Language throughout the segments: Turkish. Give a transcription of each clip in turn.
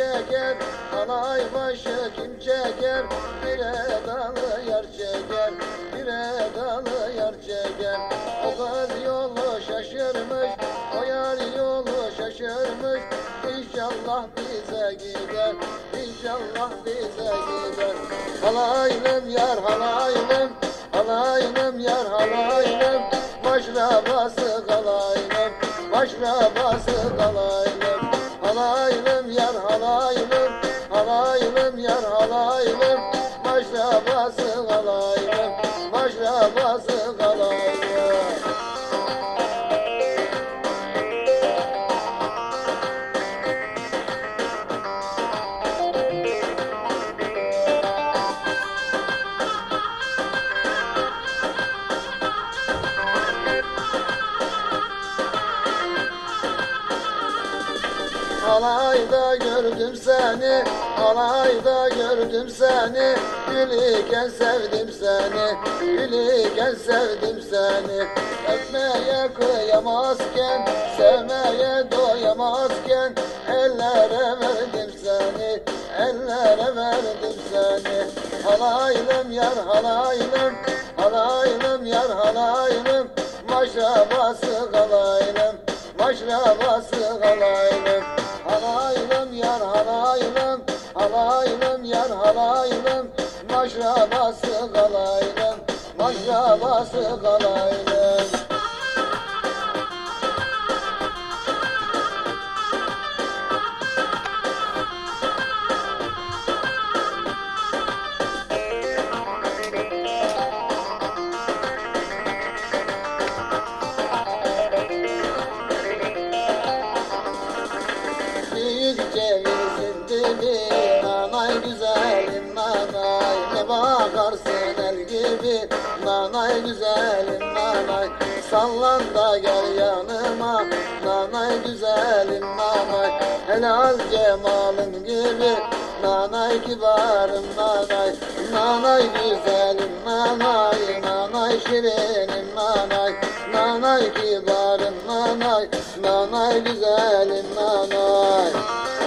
çeker Halay başı kim çeker Bire dalı yar çeker Bire dalı yar çeker O kız yolu şaşırmış O yar yolu şaşırmış. İnşallah bize gider İnşallah bize gider. Halaylım yar halaylım Halaylım yar halaylım Maşrabası kalaylım Halaylım yar halaylım Maşrabası kalaylım Maşrabası kalaylım Halayda gördüm seni, halayda gördüm seni. Gülüken sevdim seni, gülüken sevdim seni. Öpmeye kıyamazken, sevmeye doyamazken Ellere verdim seni, ellere verdim seni. Halaylım yar halaylım, halaylım yar halaylım Maşrabası kalaylım, maşrabası Halaylım yar halaylım Maşrabası kalaylım, maşrabası kalaylım Büyük cevizin gibi Nanay güzelim nanay. Sallan da gel yanıma. Nanay güzelim nanay. Helal cemalın gibi. Nanay kibarım nanay. Nanay güzelim nanay. Nanay şirinim nanay. Nanay kibarım nanay. Nanay güzelim nanay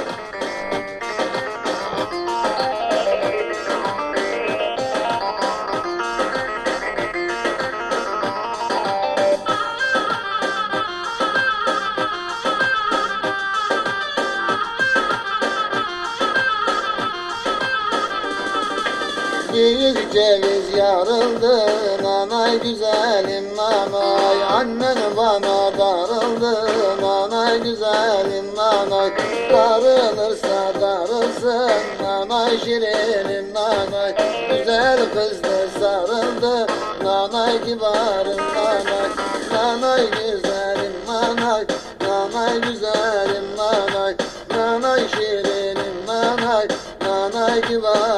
ceviz yarıldı nanay güzelim nanay Annen bana darıldı. Nanay güzelim nanay Darılırsa darılsın. Nanay şirinim nanay Güzel kız da sarıldı. Nanay kibarım nanay Nanay güzelim nanay Nanay güzelim nanay Nanay şirinim nanay Nanay kibarım